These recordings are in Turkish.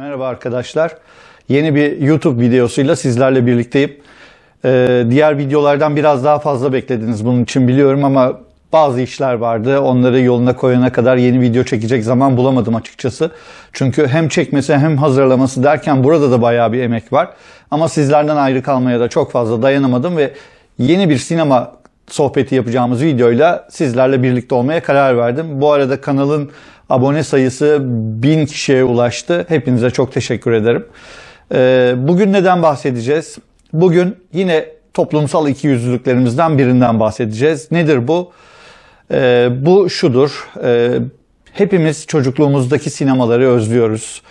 Merhaba arkadaşlar. Yeni bir YouTube videosuyla sizlerle birlikteyim. Ee, diğer videolardan biraz daha fazla beklediniz bunun için biliyorum ama bazı işler vardı. Onları yoluna koyana kadar yeni video çekecek zaman bulamadım açıkçası. Çünkü hem çekmesi hem hazırlaması derken burada da bayağı bir emek var. Ama sizlerden ayrı kalmaya da çok fazla dayanamadım ve yeni bir sinema sohbeti yapacağımız videoyla sizlerle birlikte olmaya karar verdim. Bu arada kanalın abone sayısı 1000 kişiye ulaştı. Hepinize çok teşekkür ederim. Ee, bugün neden bahsedeceğiz? Bugün yine toplumsal ikiyüzlülüklerimizden birinden bahsedeceğiz. Nedir bu? Ee, bu şudur. Ee, hepimiz çocukluğumuzdaki sinemaları özlüyoruz.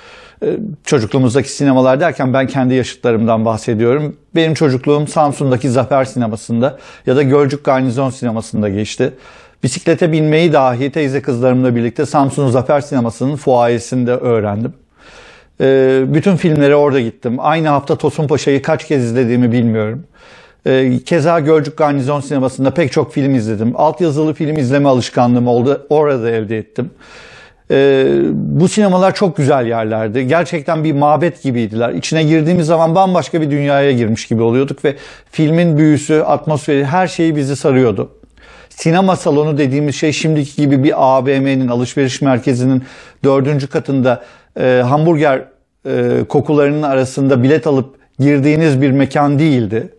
Çocukluğumuzdaki sinemalar derken ben kendi yaşıtlarımdan bahsediyorum. Benim çocukluğum Samsun'daki Zafer Sineması'nda ya da Gölcük Garnizon Sineması'nda geçti. Bisiklete binmeyi dahi teyze kızlarımla birlikte Samsun Zafer Sineması'nın fuayesinde öğrendim. Ee, bütün filmlere orada gittim. Aynı hafta Tosun Paşa'yı kaç kez izlediğimi bilmiyorum. Ee, keza Gölcük Garnizon Sineması'nda pek çok film izledim. Alt yazılı film izleme alışkanlığım oldu. Orada elde ettim. Ee, bu sinemalar çok güzel yerlerdi. Gerçekten bir mabet gibiydiler. İçine girdiğimiz zaman bambaşka bir dünyaya girmiş gibi oluyorduk ve filmin büyüsü, atmosferi, her şeyi bizi sarıyordu sinema salonu dediğimiz şey şimdiki gibi bir AVM'nin alışveriş merkezinin dördüncü katında e, hamburger e, kokularının arasında bilet alıp girdiğiniz bir mekan değildi.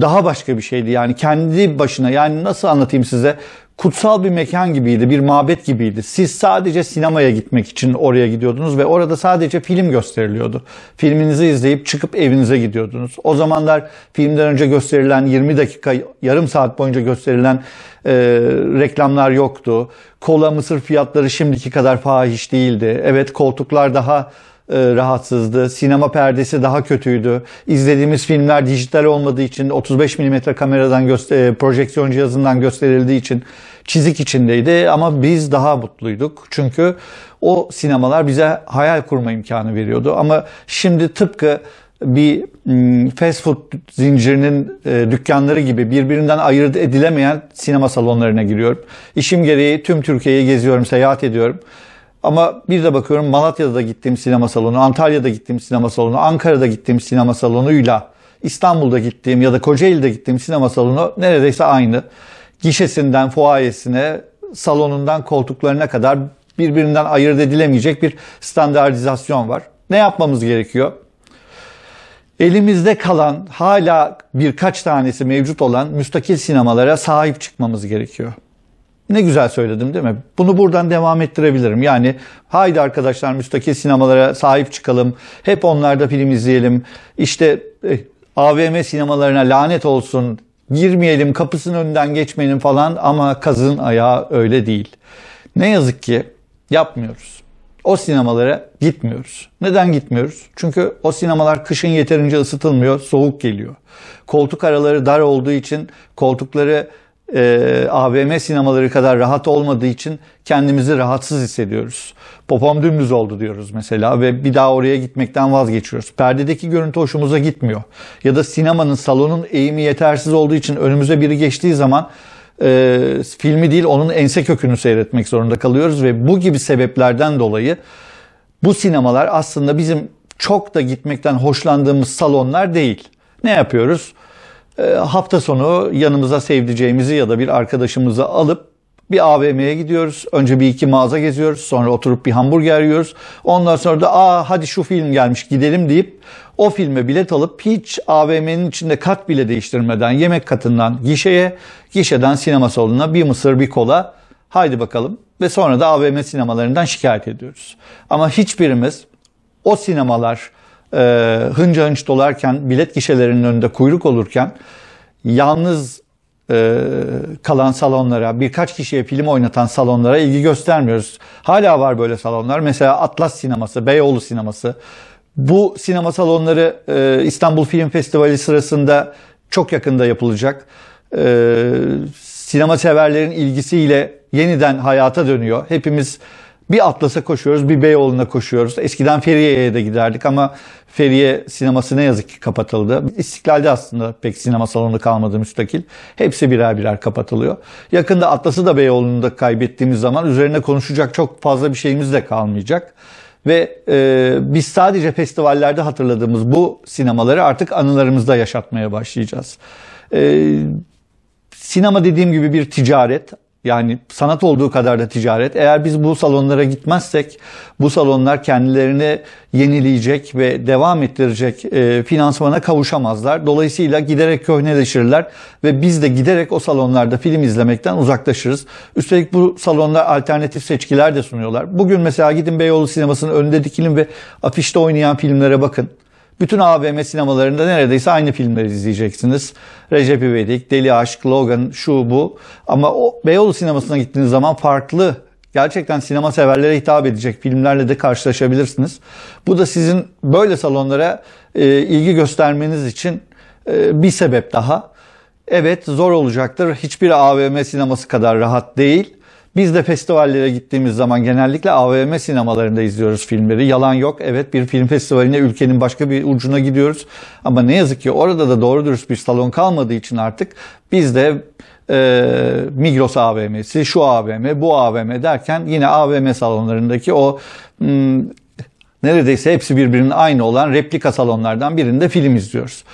Daha başka bir şeydi yani kendi başına yani nasıl anlatayım size kutsal bir mekan gibiydi, bir mabet gibiydi. Siz sadece sinemaya gitmek için oraya gidiyordunuz ve orada sadece film gösteriliyordu. Filminizi izleyip çıkıp evinize gidiyordunuz. O zamanlar filmden önce gösterilen 20 dakika, yarım saat boyunca gösterilen e, reklamlar yoktu. Kola mısır fiyatları şimdiki kadar fahiş değildi. Evet koltuklar daha e, rahatsızdı. Sinema perdesi daha kötüydü. İzlediğimiz filmler dijital olmadığı için 35 mm kameradan göster- e, projeksiyon cihazından gösterildiği için çizik içindeydi ama biz daha mutluyduk. Çünkü o sinemalar bize hayal kurma imkanı veriyordu. Ama şimdi tıpkı bir fast food zincirinin e, dükkanları gibi birbirinden ayırt edilemeyen sinema salonlarına giriyorum. İşim gereği tüm Türkiye'yi geziyorum, seyahat ediyorum. Ama bir de bakıyorum Malatya'da da gittiğim sinema salonu, Antalya'da gittiğim sinema salonu, Ankara'da gittiğim sinema salonuyla İstanbul'da gittiğim ya da Kocaeli'de gittiğim sinema salonu neredeyse aynı. Gişesinden fuayesine, salonundan koltuklarına kadar birbirinden ayırt edilemeyecek bir standartizasyon var. Ne yapmamız gerekiyor? Elimizde kalan hala birkaç tanesi mevcut olan müstakil sinemalara sahip çıkmamız gerekiyor. Ne güzel söyledim değil mi? Bunu buradan devam ettirebilirim. Yani haydi arkadaşlar müstakil sinemalara sahip çıkalım. Hep onlarda film izleyelim. İşte eh, AVM sinemalarına lanet olsun. Girmeyelim, kapısının önünden geçmeyelim falan ama kazın ayağı öyle değil. Ne yazık ki yapmıyoruz. O sinemalara gitmiyoruz. Neden gitmiyoruz? Çünkü o sinemalar kışın yeterince ısıtılmıyor, soğuk geliyor. Koltuk araları dar olduğu için koltukları e, AVM sinemaları kadar rahat olmadığı için kendimizi rahatsız hissediyoruz. Popom dümdüz oldu diyoruz mesela ve bir daha oraya gitmekten vazgeçiyoruz. Perdedeki görüntü hoşumuza gitmiyor. Ya da sinemanın, salonun eğimi yetersiz olduğu için önümüze biri geçtiği zaman e, filmi değil onun ense kökünü seyretmek zorunda kalıyoruz ve bu gibi sebeplerden dolayı bu sinemalar aslında bizim çok da gitmekten hoşlandığımız salonlar değil. Ne yapıyoruz? Ee, hafta sonu yanımıza sevdiceğimizi ya da bir arkadaşımızı alıp bir AVM'ye gidiyoruz. Önce bir iki mağaza geziyoruz. Sonra oturup bir hamburger yiyoruz. Ondan sonra da aa hadi şu film gelmiş gidelim deyip o filme bilet alıp hiç AVM'nin içinde kat bile değiştirmeden yemek katından gişeye, gişeden sinema salonuna bir mısır bir kola haydi bakalım. Ve sonra da AVM sinemalarından şikayet ediyoruz. Ama hiçbirimiz o sinemalar e, hınca hınç dolarken, bilet gişelerinin önünde kuyruk olurken yalnız e, kalan salonlara, birkaç kişiye film oynatan salonlara ilgi göstermiyoruz. Hala var böyle salonlar. Mesela Atlas Sineması, Beyoğlu Sineması. Bu sinema salonları e, İstanbul Film Festivali sırasında çok yakında yapılacak. E, sinema severlerin ilgisiyle yeniden hayata dönüyor. Hepimiz bir Atlas'a koşuyoruz, bir Beyoğlu'na koşuyoruz. Eskiden Feriye'ye de giderdik ama Feriye sineması ne yazık ki kapatıldı. İstiklal'de aslında pek sinema salonu kalmadı müstakil. Hepsi birer birer kapatılıyor. Yakında Atlas'ı da Beyoğlu'nda kaybettiğimiz zaman üzerine konuşacak çok fazla bir şeyimiz de kalmayacak. Ve e, biz sadece festivallerde hatırladığımız bu sinemaları artık anılarımızda yaşatmaya başlayacağız. E, sinema dediğim gibi bir ticaret. Yani sanat olduğu kadar da ticaret. Eğer biz bu salonlara gitmezsek bu salonlar kendilerini yenileyecek ve devam ettirecek e, finansmana kavuşamazlar. Dolayısıyla giderek köhneleşirler ve biz de giderek o salonlarda film izlemekten uzaklaşırız. Üstelik bu salonlar alternatif seçkiler de sunuyorlar. Bugün mesela gidin Beyoğlu sinemasının önünde dikilin ve afişte oynayan filmlere bakın. Bütün AVM sinemalarında neredeyse aynı filmleri izleyeceksiniz. Recep İvedik, Deli Aşk, Logan, şu bu. Ama o Beyoğlu sinemasına gittiğiniz zaman farklı, gerçekten sinema severlere hitap edecek filmlerle de karşılaşabilirsiniz. Bu da sizin böyle salonlara e, ilgi göstermeniz için e, bir sebep daha. Evet zor olacaktır. Hiçbir AVM sineması kadar rahat değil. Biz de festivallere gittiğimiz zaman genellikle AVM sinemalarında izliyoruz filmleri. Yalan yok. Evet bir film festivaline ülkenin başka bir ucuna gidiyoruz. Ama ne yazık ki orada da doğru dürüst bir salon kalmadığı için artık biz de e, Migros AVM'si, şu AVM, bu AVM derken yine AVM salonlarındaki o m, neredeyse hepsi birbirinin aynı olan replika salonlardan birinde film izliyoruz.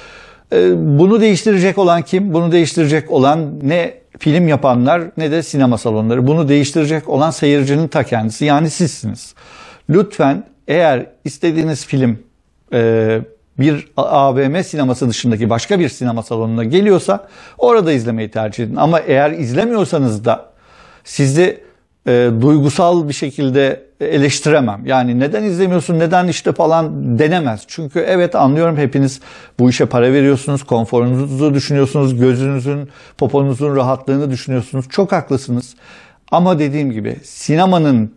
E, bunu değiştirecek olan kim? Bunu değiştirecek olan ne film yapanlar ne de sinema salonları. Bunu değiştirecek olan seyircinin ta kendisi yani sizsiniz. Lütfen eğer istediğiniz film e, bir AVM sineması dışındaki başka bir sinema salonuna geliyorsa orada izlemeyi tercih edin. Ama eğer izlemiyorsanız da sizi e, duygusal bir şekilde eleştiremem. Yani neden izlemiyorsun, neden işte falan denemez. Çünkü evet anlıyorum hepiniz bu işe para veriyorsunuz, konforunuzu düşünüyorsunuz, gözünüzün, poponuzun rahatlığını düşünüyorsunuz. Çok haklısınız. Ama dediğim gibi sinemanın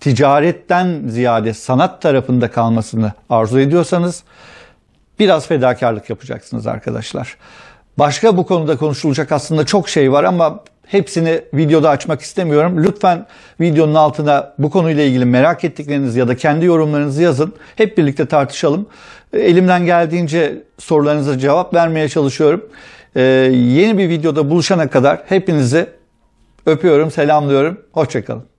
ticaretten ziyade sanat tarafında kalmasını arzu ediyorsanız biraz fedakarlık yapacaksınız arkadaşlar. Başka bu konuda konuşulacak aslında çok şey var ama hepsini videoda açmak istemiyorum. Lütfen videonun altına bu konuyla ilgili merak ettikleriniz ya da kendi yorumlarınızı yazın. Hep birlikte tartışalım. Elimden geldiğince sorularınıza cevap vermeye çalışıyorum. Ee, yeni bir videoda buluşana kadar hepinizi öpüyorum, selamlıyorum. Hoşçakalın.